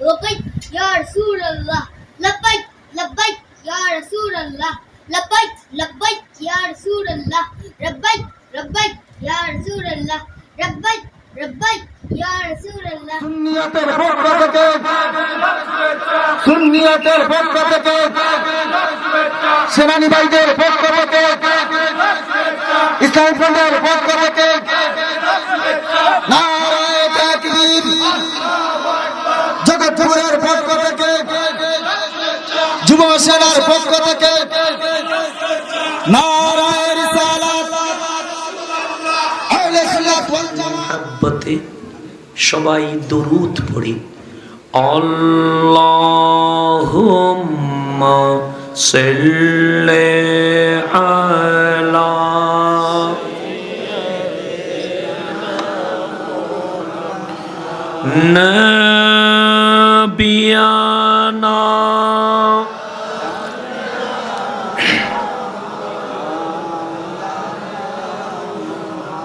لبيك يا رسول الله لبيك لبيك يا رسول الله لبيك لبيك يا رسول الله ربيك ربيك يا رسول الله ربيك ربيك يا رسول الله সুন্নিয়াতের পক্ষ থেকে সুন্নিয়াতের পক্ষ থেকে সেনানী ভাইদের পক্ষ থেকে ইসলাম ফ্রন্টের পক্ষ থেকে নারায় তাকবীর জগৎপুরের পক্ষ থেকে যুব সেনার পক্ষ থেকে সবাই দরুদ পড়ি। আল্লাহুম্মা সাল্লি আলা নবিয়ানা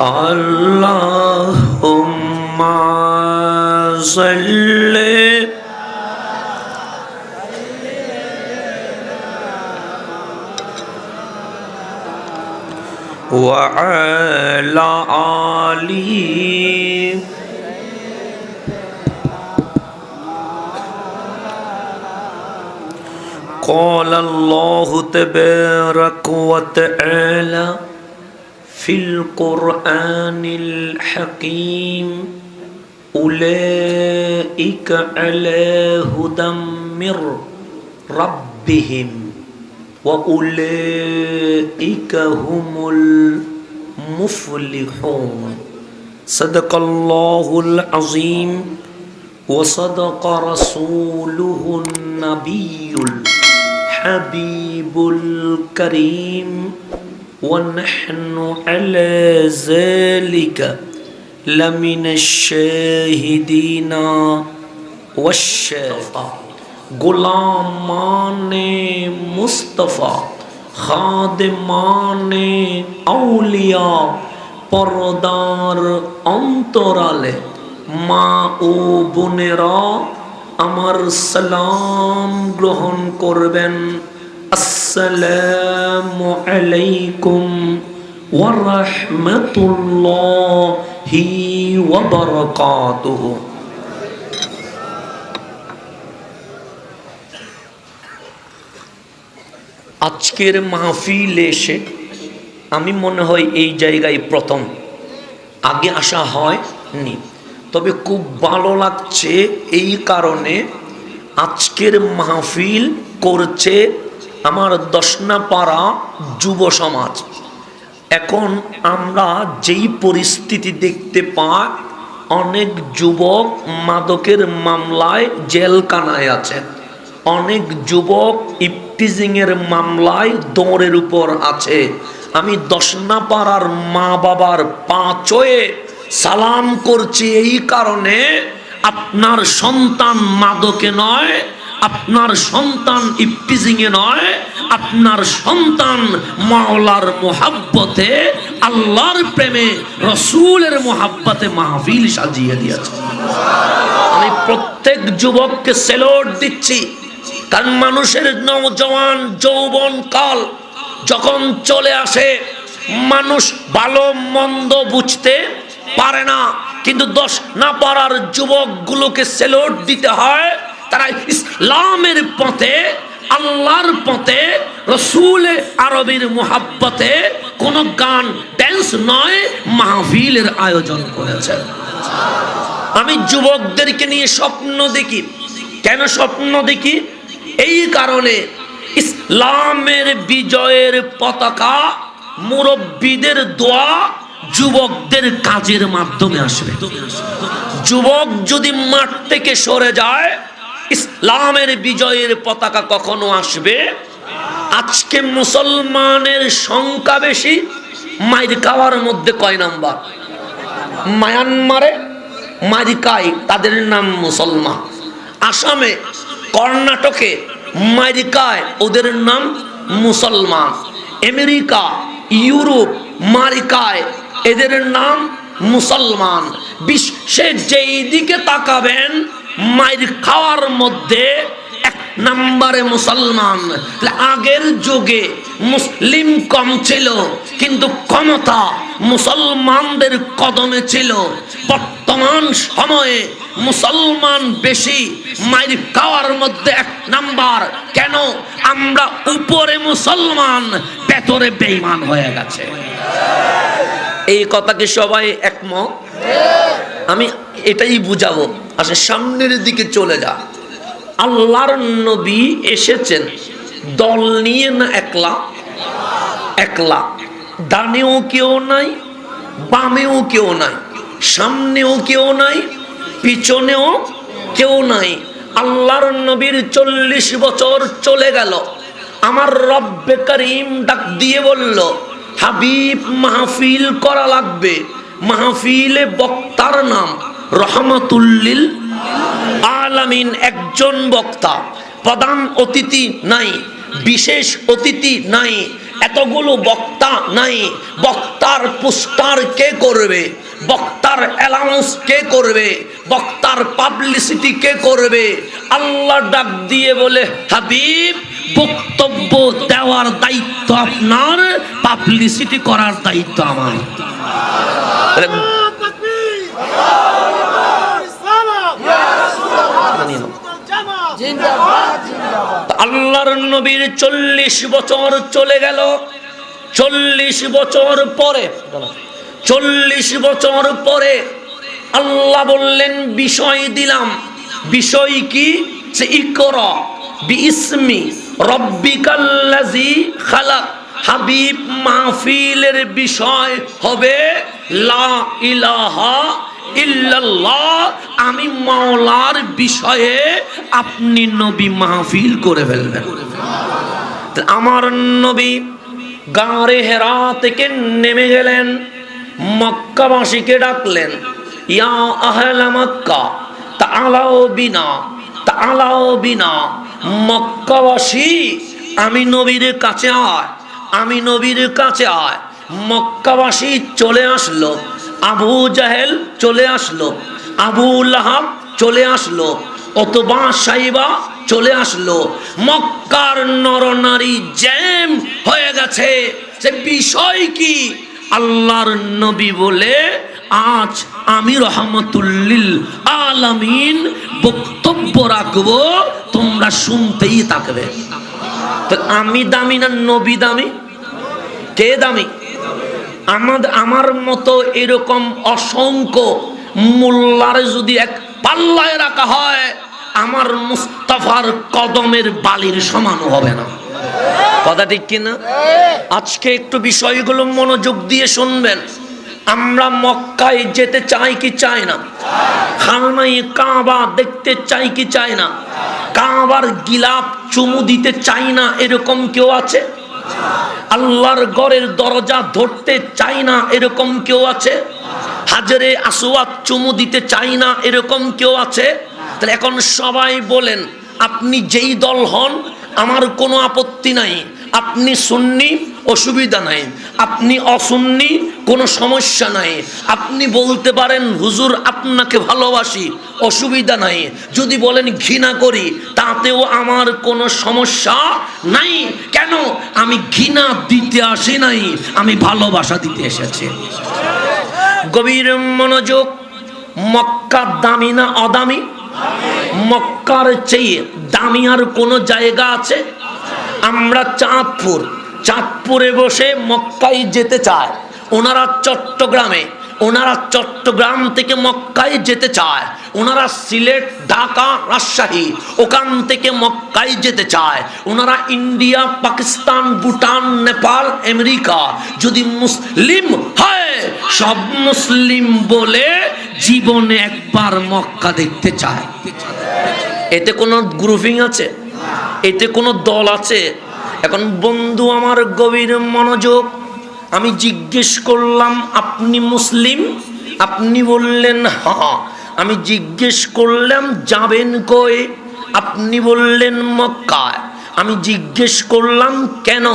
اللهم صل وعلى آله قال الله تبارك وتعالى في القرآن الحكيم أولئك على هدى من ربهم وأولئك هم المفلحون. صدق الله العظيم وصدق رسوله النبي الحبيب الكريم. ونحن على ذلك لمن الشاهدين والشافعين غلامان مصطفى খাদেমান আউলিয়া পর্দার অন্তরালে মা ও বোনেরা আমার সালাম গ্রহণ করবেন আসসালামু আলাইকুম ওয়ারহমতুল্লাহি ওয়াবারাকাতুহু আজকের মাহফিল এসে আমি মনে হয় এই জায়গায় প্রথম। আগে আসা হয় নি তবে খুব ভালো লাগছে এই কারণে আজকের মাহফিল করছে আমার দশনাপাড়া যুব সমাজ। এখন আমরা যেই পরিস্থিতি দেখতে পাই, অনেক যুবক মাদকের মামলায় জেলখানায় আছেন অনেক যুবক ইফটিজিংয়ের মামলায় দৌড়ের উপর আছে। আমি দশনাপাড়ার মা বাবার পাঁচয়ে সালাম করছি এই কারণে আপনার সন্তান মাদকে নয় আপনার সন্তান ইফটিজিংয়ে নয়, আপনার সন্তান মাওলার মোহাব্বতে, আল্লাহর প্রেমে, রসুলের মোহাব্বতে মাহফিল সাজিয়ে দিয়েছে। আমি প্রত্যেক যুবককে সেলোট দিচ্ছি। কারণ মানুষের নওজওয়ান যৌবন কাল যখন চলে আসে, মানুষ ভালো মন্দ বুঝতে পারে না। কিন্তু দশ না পারার যুবকগুলোকে সেলোট দিতে হয় তারা ইসলামের পথে, আল্লাহর পথে, রসুল আরবির মোহাব্বতে কোন গান ড্যান্স নয়, মাহফিলের আয়োজন করেছেন। আমি যুবকদেরকে নিয়ে স্বপ্ন দেখি। কেন স্বপ্ন দেখি? এই কারণে ইসলামের বিজয়ের পতাকা মুরব্বীদের দোয়া যুবকদের কাজের মাধ্যমে আসবে। যুবক যদি মাঠ থেকে সরে যায় ইসলামের বিজয়ের পতাকা কখনো আসবে? আজকে মুসলমানের সংখ্যা বেশি, মাইর খাওয়ার মধ্যে কয় নাম্বার? মায়ানমারে? মারিকাই তাদের নাম মুসলমান। আসামে? কর্ণাটকে? মারিকায় ওদের নাম মুসলমান। আমেরিকা? ইউরোপ? মারিকায় এদের নাম মুসলমান। বিশ্বের যেই দিকে তাকাবেন মায়ের খাওয়ার মধ্যে এক নম্বরে মুসলমান। আগের যুগে মুসলিম কম ছিল, কিন্তু ক্ষমতা মুসলমানদের কদমে ছিল। বর্তমান সময়ে মুসলমান বেশি মায়ের খাওয়ার মধ্যে এক নাম্বার। কেন? আমরা উপরে মুসলমান, ভেতরে বেইমান হয়ে গেছে। এই কথা কি সবাই একমত? আমি এটাই বুঝাবো। আচ্ছা সামনের দিকে চলে যা। আল্লাহর নবী এসেছেন। দল নিয়ে না একলা? একলা। ডানেও কেউ নাই, বামেও কেউ নাই, সামনেও কেউ নাই, পিছনেও কেউ নাই। আল্লাহর নবীর চল্লিশ বছর চলে গেল। আমার রব্বে করিম ডাক দিয়ে বলল, হাবিব মাহফিল করা লাগবে। মাহফিলে বক্তার নাম রহমতুল্লিল আলামিন একজন বক্তা। প্রধান অতিথি নাই, বিশেষ অতিথি নাই, এতগুলো বক্তা নাই। বক্তার পুস্টার কে করবে? বক্তার অ্যালাউন্স কে করবে? বক্তার পাবলিসিটি কে করবে? আল্লাহ ডাক দিয়ে বলে, হাবিব, বক্তব্য দেওয়ার দায়িত্ব আপনার, পাবলিসিটি করার দায়িত্ব আমার। আল্লাহর নবীর চল্লিশ বছর চলে গেল। চল্লিশ বছর পরে, চল্লিশ বছর পরে আল্লাহ বললেন, বিষয় দিলাম। বিষয় কি? সে ইকর বিইসমি রব্বিকাল্লাজি খালাক। হাবিব মাহফিলের বিষয় হবে লা ইলাহা ইল্লাল্লাহ, আমি মাওলার বিষয়ে আপনি নবী মাহফিল করে ফেলবেন। আমার নবী গাঁরে হেরা থেকে নেমে গেলেন, মক্কাবাসীকে ডাকলেন, ইয়া আহলা মক্কা তাআলাও বিনা তাআলাও বিনা, মক্কাবাসী, আমি নবীর কাছে আয়, আমি নবীর কাছে আয়। মক্কাবাসী চলে আসলো আবু জাহেল চলে আসলো, আবু লাহাব চলে আসলো, অতবা সাইবা চলে আসলো। মক্কার নরনারী জ্যাম হয়ে গেছে। সে বিষয় কি? আল্লাহর নবী বলে, আজ আমি রহমতুল্লিল আলামিন বক্তব্য রাখব, তোমরা শুনতেই থাকবে। তো আমি দামি না নবী দামি? কে দামি? আমাদের আমার মতো এরকম অসংখ্য মোল্লার যদি এক পাল্লায় রাখা হয়, আমার মুস্তাফার কদমের বালির সমানও হবে না। কথা ঠিক কিনা আজকে একটু বিষয়গুলো মনোযোগ দিয়ে শুনবেন। আমরা মক্কায় যেতে চাই কি চাই না? খানাই কাবা দেখতে চাই কি চাই না? কাবার গিলাপ চুমু দিতে চাই না এরকম কেউ আছে? আল্লাহর গড়ের দরজা ধরতে চাই না এরকম কেউ আছে? হাজারে আসোয়াত চুমু দিতে চাই না এরকম কেউ আছে? তাহলে এখন সবাই বলেন, আপনি যেই দল হন, আমার কোনো আপত্তি নাই। আপনি সুন্নি অসুবিধা নাই। আপনি অসুন্নি, কোনো সমস্যা নাই। আপনি বলতে পারেন, হুজুর, আপনাকে ভালোবাসি, অসুবিধা নাই। যদি বলেন, ঘৃণা করি, তাতেও আমার কোনো সমস্যা নাই। কেন? আমি ঘৃণা দিতে আসি নাই, আমি ভালোবাসা দিতে এসেছি। গভীর মনোযোগ, মক্কা দামি না অদামি? মক্কার চেয়ে দামি আর কোনো জায়গা আছে? আমরা চাঁদপুর চাঁদপুরে বসে মক্কায় যেতে চায়। ওনারা চট্টগ্রামে, ওনারা চট্টগ্রাম থেকে মক্কায় যেতে চায়। ওনারা সিলেট, ঢাকা, রাজশাহী ওখান থেকে মক্কায় যেতে চায়। ওনারা ইন্ডিয়া, পাকিস্তান, ভুটান, নেপাল, আমেরিকা। যদি মুসলিম হয়, সব মুসলিম বলে জীবনে একবার মক্কা দেখতে চায়। এতে কোনো গ্রুপিং আছে? এতে কোনো দল আছে? এখন বন্ধু, আমার গভীর মনোযোগ। আমি জিজ্ঞেস করলাম, আপনি মুসলিম? আপনি বললেন হ্যাঁ। আমি জিজ্ঞেস করলাম, যাবেন কই? আপনি বললেন, মক্কায়। আমি জিজ্ঞেস করলাম, কেন?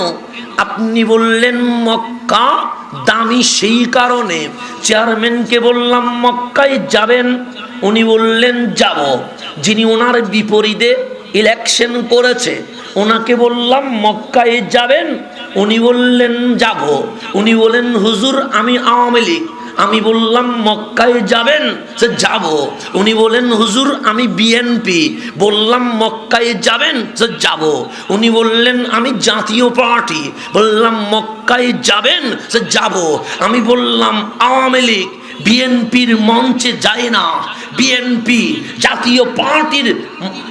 আপনি বললেন, মক্কা দামি সেই কারণে। চেয়ারম্যানকে বললাম, মক্কায় যাবেন। উনি বললেন, যাব। যিনি ওনার বিপরীতে ইলেকশন করেছে। ওনাকে বললাম, মক্কায় যাবেন? উনি বললেন, যাব। উনি বলেন, হুজুর, আমি আওয়ামী লীগ। আমি বললাম, মক্কায় যাবেন? সে যাব। উনি বলেন, হুজুর, আমি বিএনপি বললাম, মক্কায় যাবেন? সে যাব। উনি বললেন, আমি জাতীয় পার্টি। বললাম, মক্কায় যাবেন? সে যাব। আমি বললাম, আওয়ামী লীগ বিএনপির মঞ্চে যায় না। বিএনপি জাতীয় পার্টির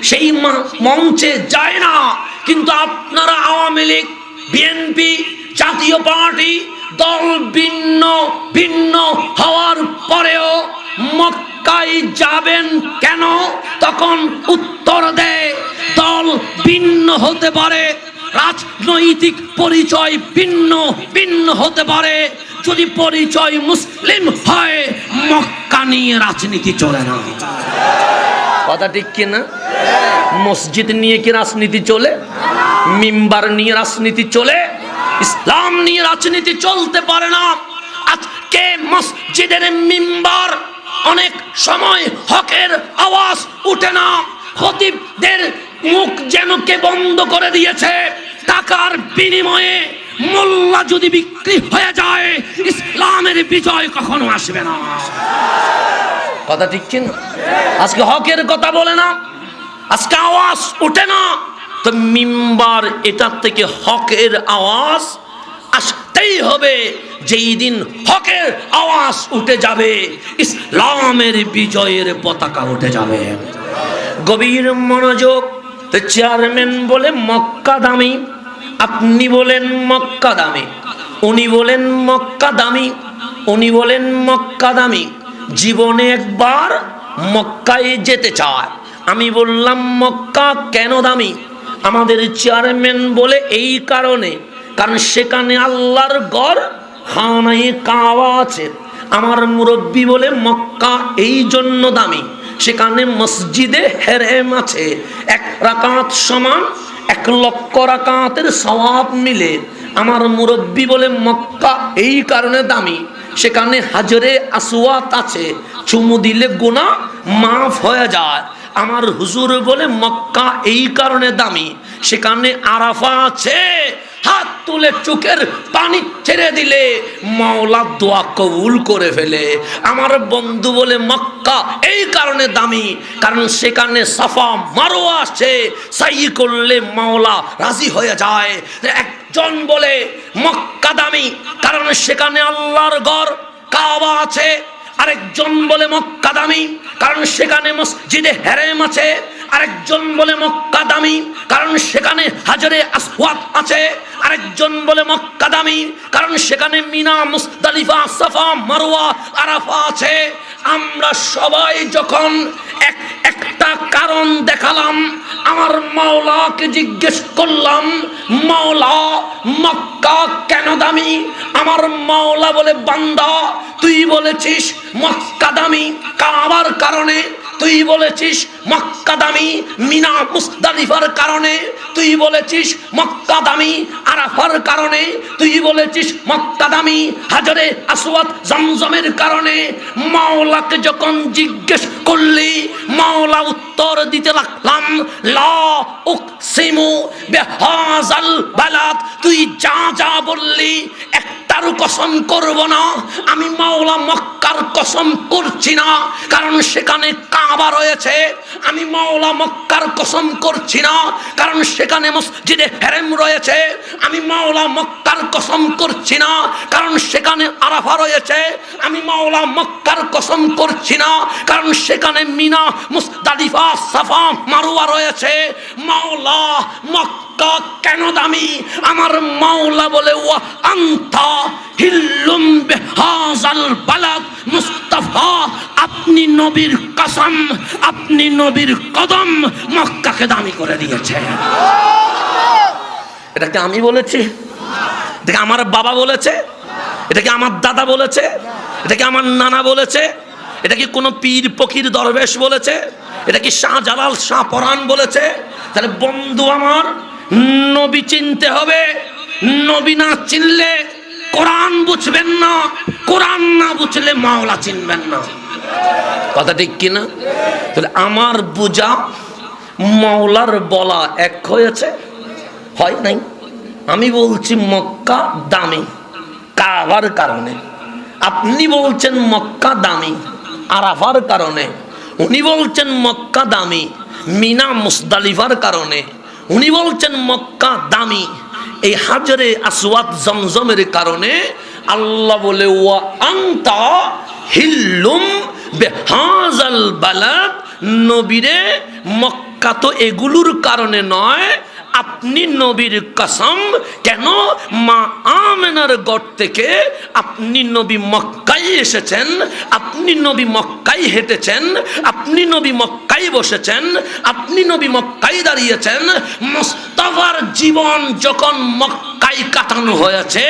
সেই মঞ্চে যায় না। কিন্তু আপনারা আওয়ামী লীগ বিএনপি জাতীয় পার্টি, দল ভিন্ন ভিন্ন হওয়ার পরেও মক্কায় যাবেন কেন? তখন উত্তর দেয় দল ভিন্ন হতে পারে, রাজনৈতিক পরিচয় ভিন্ন ভিন্ন হতে পারে। যদি পরিচয় মুসলিম হয়, মক্কা নিয়ে রাজনীতি চলে না। কথা ঠিক কিনা মসজিদ নিয়ে কি রাজনীতি চলে? মিম্বার নিয়ে রাজনীতি চলে? ইসলাম নিয়ে রাজনীতি চলতে পারে না। আজকে মসজিদের মিম্বার অনেক সময় হকের আওয়াজ উঠে না। খতিবদের মুখ যেন কে বন্ধ করে দিয়েছে, টাকার বিনিময়ে মোল্লা যদি বিক্রি হয়ে যায়, ইসলামের বিজয় কখনো আসবে না। কথা ঠিক কিনা? আজকে হকের কথা বলে না, আজকে আওয়াজ ওঠে না। তো মিম্বার, এটার থেকে হকের আওয়াজ আসতেই হবে। যেই দিন হকের আওয়াজ উঠে যাবে, ইসলামের বিজয়ের পতাকা উঠে যাবে। গভীর মনোযোগ, চেয়ারম্যান বলে মক্কা দামি আপনি বলেন মক্কা দামি, উনি বলেন মক্কা দামি, উনি বলেন মক্কা দামি। জীবনে একবার মক্কায় যেতে চায়। আমি বললাম, মক্কা কেন দামি? আমাদের চেয়ারম্যান বলে এই কারণে, কারণ সেখানে আল্লাহর গড় হানাই কাওয়া আছে। আমার মুরব্বী বলে, মক্কা এই জন্য দামি। সেখানে মসজিদে হেরেম আছে। এক রাকাত সমান এক লক্ষ রাকাতের সওয়াব মিলে আমার মুরব্বী বলে, মক্কা এই কারণে দামি। সেখানে হাজরে আসওয়াত আছে। চুমু দিলে গোনা মাফ হয়ে যায়। আমার হুজুর বলে, মক্কা এই কারণে দামি। সেখানে আরাফা আছে। হাত তুলে চোখের পানি ছেড়ে দিলে মাওলা দোয়া কবুল করে ফেলে। আমার বন্ধু বলে, মক্কা এই কারণে দামি, কারণ সেখানে সাফা মারোয়া আছে সাই করলে মাওলা রাজি হয়ে যায়। একজন বলে, মক্কা দামি, কারণ সেখানে আল্লাহর ঘর, কাবা আছে। আরেকজন বলে, মক্কা দামি, কারণ সেখানে মসজিদে হেরেম আছে। আরেকজন বলে মক্কা দামি, কারণ সেখানে হাজারে আসওয়াত আছে। আরেকজন বলে মক্কা দামি, কারণ সেখানে মিনা মুস্তালিফা সাফা, মারওয়া, আরাফা আছে। আমরা সবাই যখন এক, একটা কারণ দেখালাম, আমার মাওলাকে জিজ্ঞেস করলাম, মাওলা, মক্কা কেন দামি? আমার মাওলা বলে, বান্দা, তুই বলেছিস মক্কা দামি। কাবার কারণে তুই বলেছিস মক্কা দামি মিনা মুস্তালিফার কারণে, তুই বলেছিস মক্কা দামি আরাফার কারণে, তুই বলেছিস মক্কা দামি হাজারে আসওয়াত জমজমের কারণে। মাওলাকে যখন জিজ্ঞেস করলি, মাওলা উত্তর দিতে লাগলাম, লা উকসিমু বিহাযাল বালাদ। তুই যা যা বললি একটার কসম করব না। আমি মাওলা মক্কার কসম করছি না, কারণ সেখানে কাবা রয়েছে। আমি মাওলা মক্কার কসম করছি না, কারণ সেখানে মসজিদে হেরেম রয়েছে। আমি মাওলা মক্কার কসম করছি না, কারণ সেখানে আরাফা রয়েছে। আমি মাওলা মক্কার কসম করছি না, কারণ সেখানে মিনা, মুস্তালিফা, সাফা মারুয়া রয়েছে। মাওলা মক্কা কেন দামি? আমার মাওলা বলে ও আন্তা হিল্লুম বেহাজাল বালাদ মুস্তাফা। আপনি নবীর কসম, আপনি নবীর কদম মক্কাকে দামি করে দিয়েছে। এটাকে আমি বলেছি? এটাকে আমার বাবা বলেছে? এটাকে আমার দাদা বলেছে? এটাকে আমার নানা বলেছে? এটা কি কোনো পীর ফকির দরবেশ বলেছে? এটা কি শাহজালাল শাহ পরাণ বলেছে? তাহলে বন্ধু আমার নবী চিনতে হবে। নবী না চিনলে কোরআন বুঝবেন না, কোরআন না বুঝলে মাওলা চিনবেন না। কথা ঠিক কিনা? তাহলে আমার বোঝা মাওলার বলা এক হয়েছে, হয় নাই? আমি বলছি মক্কা দামি। কাবার কারণে। আপনি বলছেন মক্কা দামি, আরাফার কারণে। উনি বলছেন মক্কা দামি, মিনা মুসদালিফার কারণে। উনি বলছেন, মক্কা দামি। এই হাজারে আসওয়াত জমজমের কারণে আল্লাহ বলে, ওয়া আন্তা হিল্লুম বেহাজাল বালাদ। নবীরে মক্কা তো এগুলোর কারণে নয় আপনি নবীর কসম কেন মা আমেনার গড় থেকে আপনি নবী মক্কাই এসেছেন, আপনি নবী মক্কাই হেঁটেছেন, আপনি নবী মক্কাই বসেছেন, আপনি নবী মক্কাই দাঁড়িয়েছেন, মোস্তফার জীবন যখন মক্কাই কাটানো হয়েছে,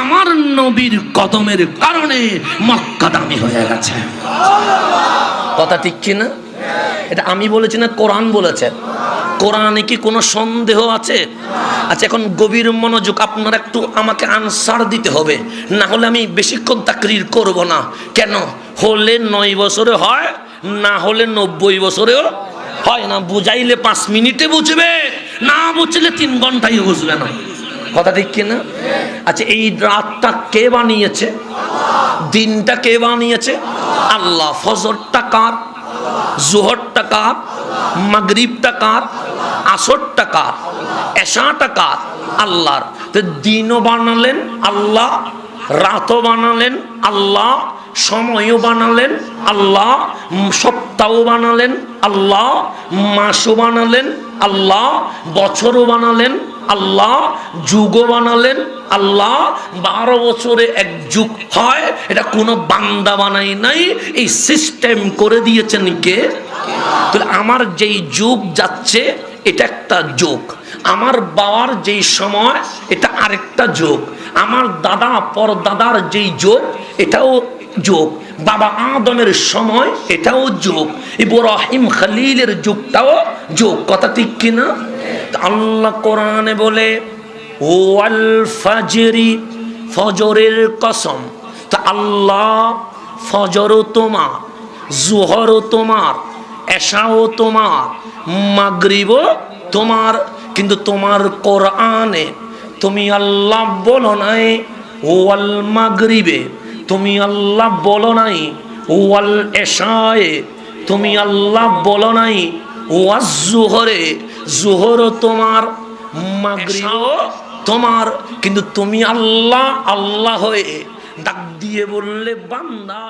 আমার নবীর কদমের কারণে মক্কা দামি হয়ে গেছে। কথা ঠিক কিনা এটা আমি বলেছি না, কোরআন বলেছে? কোরআনে কি কোনো সন্দেহ আছে? আচ্ছা এখন গভীর মনোযোগ আপনার একটু আমাকে আনসার দিতে হবে। না হলে আমি বেশিক্ষণ তাকরির করব না। কেন? হলে নয় বছরে হয়, না হলে নব্বই বছরেও হয় না। বুঝাইলে পাঁচ মিনিটে বুঝবে, না বুঝলে তিন ঘন্টায় বুঝবে না। কথা ঠিক কিনা আচ্ছা এই রাতটা কে বানিয়েছে? দিনটা কে বানিয়েছে? আল্লাহ। ফজরটা কার? জোহরটা কার? মাগরিবটা কার? আসরটা কার এশাটা কার আল্লাহর। তো দিনও বানালেন আল্লাহ রাতও বানালেন আল্লাহ সময়ও বানালেন আল্লাহ উম, সপ্তাহ বানালেন আল্লাহ মাসও বানালেন আল্লাহ বছরও বানালেন আল্লাহ যুগও বানালেন আল্লাহ বারো বছরে এক যুগ হয় এটা কোনো বান্দা বানাই নাই এই সিস্টেম করে দিয়েছেন কে? তাহলে আমার যেই যুগ যাচ্ছে এটা একটা যোগ। আমার বাবার যেই সময় এটা আরেকটা যোগ। আমার দাদা পর দাদার যেই যোগ, এটাও যোগ। বাবা আদমের সময় এটাও যোগ। ইব্রাহিম খালিলের যুগটাও যোগ। কথা ঠিক কিনা? আল্লাহ কোরআনে বলে ও আল ফাজরি, ফজরের কসম। তা আল্লাহ, ফজরও তোমার, জোহরও তোমার এশাও তোমার, মাগরিবও তোমার, কিন্তু তোমার কোরআনে তুমি আল্লাহ বলো নাই ও আল মাগরিবে তুমি আল্লাহ বলো নাই ও আল এশায়ে তুমি আল্লাহ বলো নাই ও আজ জোহরে, জোহরও তোমার, মাগরিবও তোমার, কিন্তু তুমি আল্লাহ আল্লাহ হয়ে ডাক দিয়ে বললে, বান্দা